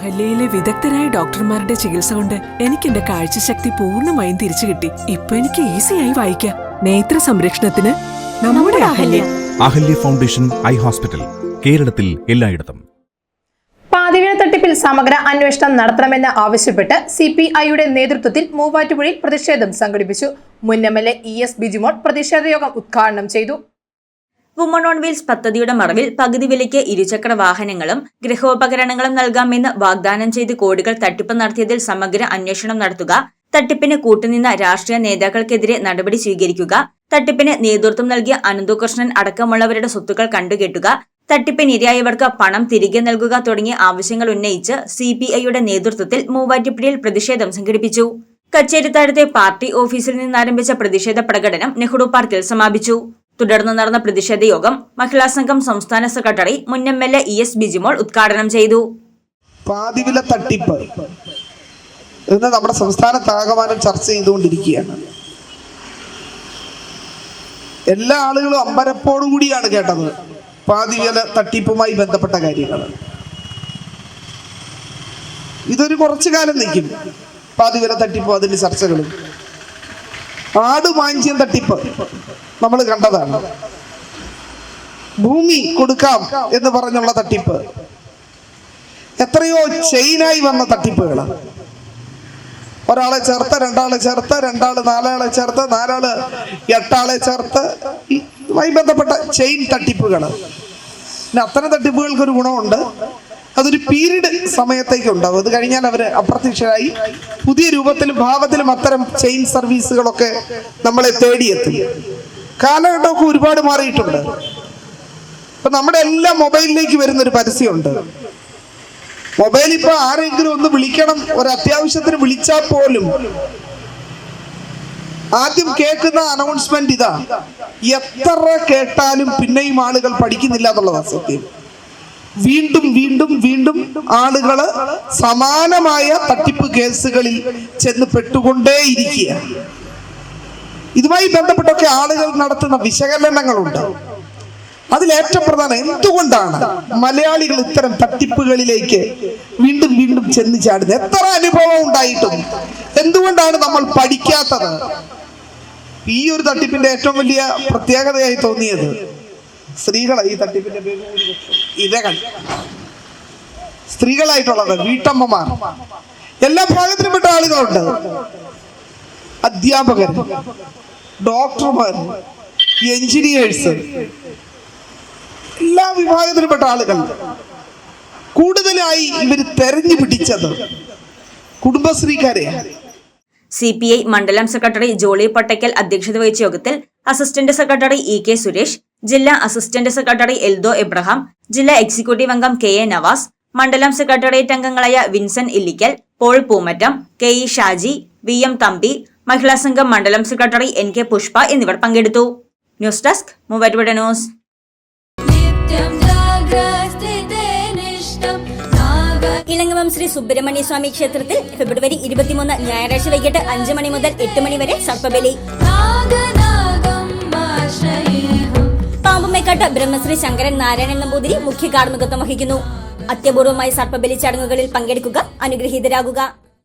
അഹല്യയിലെ വിദഗ്ധരായ ഡോക്ടർമാരുടെ ചികിത്സ കൊണ്ട് എനിക്ക് എന്റെ കാഴ്ചശക്തി പൂർണമായും തിരിച്ചു കിട്ടി. ഇപ്പൊ എനിക്ക് ഈസിയായി വായിക്കാം. നേത്ര സംരക്ഷണത്തിന് നമ്മുടെ Ahalya. Ahalya. Foundation eye hospital കേരളത്തിൽ എല്ലായിടത്തും. പാതിവീണ തട്ടിപ്പിൽ സമഗ്ര അന്വേഷണം നടത്തണമെന്ന് ആവശ്യപ്പെട്ട് സി പി ഐയുടെ നേതൃത്വത്തിൽ മൂവാറ്റുപുഴയിൽ പ്രതിഷേധം സംഘടിപ്പിച്ചു. മുൻ M L A E S Bijimol പ്രതിഷേധ യോഗം ഉദ്ഘാടനം ചെയ്തു. വുമൺ ഓൺ വീൽസ് പദ്ധതിയുടെ മറവിൽ പകുതി വിലയ്ക്ക് ഇരുചക്ര വാഹനങ്ങളും ഗൃഹോപകരണങ്ങളും നൽകാമെന്ന് വാഗ്ദാനം ചെയ്ത് കോടികൾ തട്ടിപ്പ് നടത്തിയതിൽ സമഗ്ര അന്വേഷണം നടത്തുക തട്ടിപ്പിന് കൂട്ടുനിന്ന രാഷ്ട്രീയ നേതാക്കൾക്കെതിരെ നടപടി സ്വീകരിക്കുക തട്ടിപ്പിന് നേതൃത്വം നൽകിയ അനന്തകൃഷ്ണൻ അടക്കമുള്ളവരുടെ സ്വത്തുക്കൾ കണ്ടുകെട്ടുക തട്ടിപ്പിനിരയായവർക്ക് പണം തിരികെ നൽകുക തുടങ്ങിയ ആവശ്യങ്ങൾ ഉന്നയിച്ച് സി പി ഐയുടെ നേതൃത്വത്തിൽ മൂവാറ്റുപുഴയിൽ പ്രതിഷേധം സംഘടിപ്പിച്ചു. കച്ചേരിത്താഴത്തെ പാർട്ടി ഓഫീസിൽ നിന്നാരംഭിച്ച പ്രതിഷേധ പ്രകടനം നെഹ്റു പാർക്കിൽ സമാപിച്ചു. തുടർന്ന് നടന്ന പ്രതിഷേധ യോഗം മഹിളാ സംഘം സംസ്ഥാന സെക്രട്ടറി മുൻ M L A E S Bijimol ഉദ്ഘാടനം ചെയ്തു. പാതിവില തട്ടിപ്പ് ഇന്ന് നമ്മുടെ സംസ്ഥാനത്താകമാനം ചർച്ച ചെയ്തുകൊണ്ടിരിക്കുകയാണ്. എല്ലാ ആളുകളും അമ്പരപ്പോടുകൂടിയാണ് കേട്ടത് പാതിവില തട്ടിപ്പുമായി ബന്ധപ്പെട്ട കാര്യങ്ങൾ. ഇതൊരു കുറച്ചു കാലം നിൽക്കും പാതിവില തട്ടിപ്പും അതിന്റെ ചർച്ചകളും. ആട് മാഞ്ചിയം തട്ടിപ്പ് നമ്മൾ കണ്ടതാണ്. ഭൂമി കൊടുക്കാം എന്ന് പറഞ്ഞുള്ള തട്ടിപ്പ്. എത്രയോ ചെയിനായി വന്ന തട്ടിപ്പുകൾ ഒരാളെ ചേർത്ത് രണ്ടാളെ ചേർത്ത് രണ്ടാൾ നാലാളെ ചേർത്ത് നാലാൾ എട്ടാളെ ചേർത്ത് ഇതുമായി ബന്ധപ്പെട്ട ചെയിൻ തട്ടിപ്പുകൾ പിന്നെ അത്തരം തട്ടിപ്പുകൾക്ക് ഒരു ഗുണമുണ്ട്. അതൊരു പീരീഡ് സമയത്തേക്ക് ഉണ്ടാവും. അത് കഴിഞ്ഞാൽ അവർ അപ്രത്യക്ഷരായി പുതിയ രൂപത്തിലും ഭാവത്തിലും അത്തരം ചെയിൻ സർവീസുകളൊക്കെ നമ്മളെ തേടിയെത്തി. കാലഘട്ടമൊക്കെ ഒരുപാട് മാറിയിട്ടുണ്ട്. ഇപ്പൊ നമ്മുടെ എല്ലാ മൊബൈലിലേക്ക് വരുന്ന ഒരു പരസ്യമുണ്ട്. മൊബൈൽ ഇപ്പൊ ആരെങ്കിലും ഒന്ന് വിളിക്കണം ഒരു അത്യാവശ്യത്തിന് വിളിച്ചാൽ പോലും ആദ്യം കേൾക്കുന്ന അനൗൺസ്മെന്റ് ഇതാ. എത്ര കേട്ടാലും പിന്നെയും ആളുകൾ പഠിക്കുന്നില്ല എന്നുള്ളതാണ് സത്യം. വീണ്ടും വീണ്ടും വീണ്ടും ആളുകൾ സമാനമായ തട്ടിപ്പ് കേസുകളിൽ ചെന്ന് പെട്ടുകൊണ്ടേയിരിക്കുക ഇതുമായി ബന്ധപ്പെട്ടൊക്കെ ആളുകൾ നടത്തുന്ന വിശകലനങ്ങളുണ്ട്. അതിലേറ്റവും പ്രധാനം എന്തുകൊണ്ടാണ് മലയാളികൾ ഇത്തരം തട്ടിപ്പുകളിലേക്ക് വീണ്ടും വീണ്ടും ചെന്ന് ചാടുന്നത്? എത്ര അനുഭവം ഉണ്ടായിട്ടും? എന്തുകൊണ്ടാണ് നമ്മൾ പഠിക്കാത്തത്? ഈ ഒരു തട്ടിപ്പിന്റെ ഏറ്റവും വലിയ പ്രത്യേകതയായി തോന്നിയത് സ്ത്രീകളെ ഈ തട്ടിപ്പിന്റെ ഇരകൾ. സ്ത്രീകളായിട്ടുള്ളത് വീട്ടമ്മമാർ. എല്ലാ ഭാഗത്തിനും പെട്ട ആളുകളുണ്ട്. അധ്യാപകർ ഡോക്ടർമാർ എഞ്ചിനീയേഴ്സ്. എല്ലാ വിഭാഗത്തിൽപ്പെട്ട ആളുകൾ. കൂടുതലായി ഇവർ തെരഞ്ഞു പിടിച്ചത് കുടുംബശ്രീക്കാരെ. സി പി ഐ മണ്ഡലം സെക്രട്ടറി ജോളി പട്ടേക്കൽ അധ്യക്ഷത വഹിച്ച യോഗത്തിൽ assistant secretary E K Suresh ജില്ലാ അസിസ്റ്റന്റ് സെക്രട്ടറി എൽദോ എബ്രഹാം ജില്ലാ എക്സിക്യൂട്ടീവ് അംഗം കെ എ നവാസ് മണ്ഡലം സെക്രട്ടേറിയറ്റ് അംഗങ്ങളായ Vincent Illikkal Paul Poomattam K E Shaji V M Thampi മഹിളാ സംഘം മണ്ഡലം സെക്രട്ടറി എൻ കെ പുഷ്പ എന്നിവർ പങ്കെടുത്തു. News desk Muvattupuzha news. Elangavam Sree Subrahmanya Swamy ക്ഷേത്രത്തിൽ ഫെബ്രുവരി ഇരുപത്തിമൂന്ന് ഞായറാഴ്ച വൈകിട്ട് അഞ്ചു മണി മുതൽ എട്ട് മണി വരെ സർപ്പബലി. പാമ്പുമേക്കാട്ട് ബ്രഹ്മശ്രീ ശങ്കരൻ നാരായണൻ നമ്പൂതിരി മുഖ്യ കാർമ്മികത്വം വഹിക്കുന്നു. അത്യപൂർവമായ സർപ്പബലി ചടങ്ങുകളിൽ പങ്കെടുക്കുക അനുഗ്രഹീതരാകുക.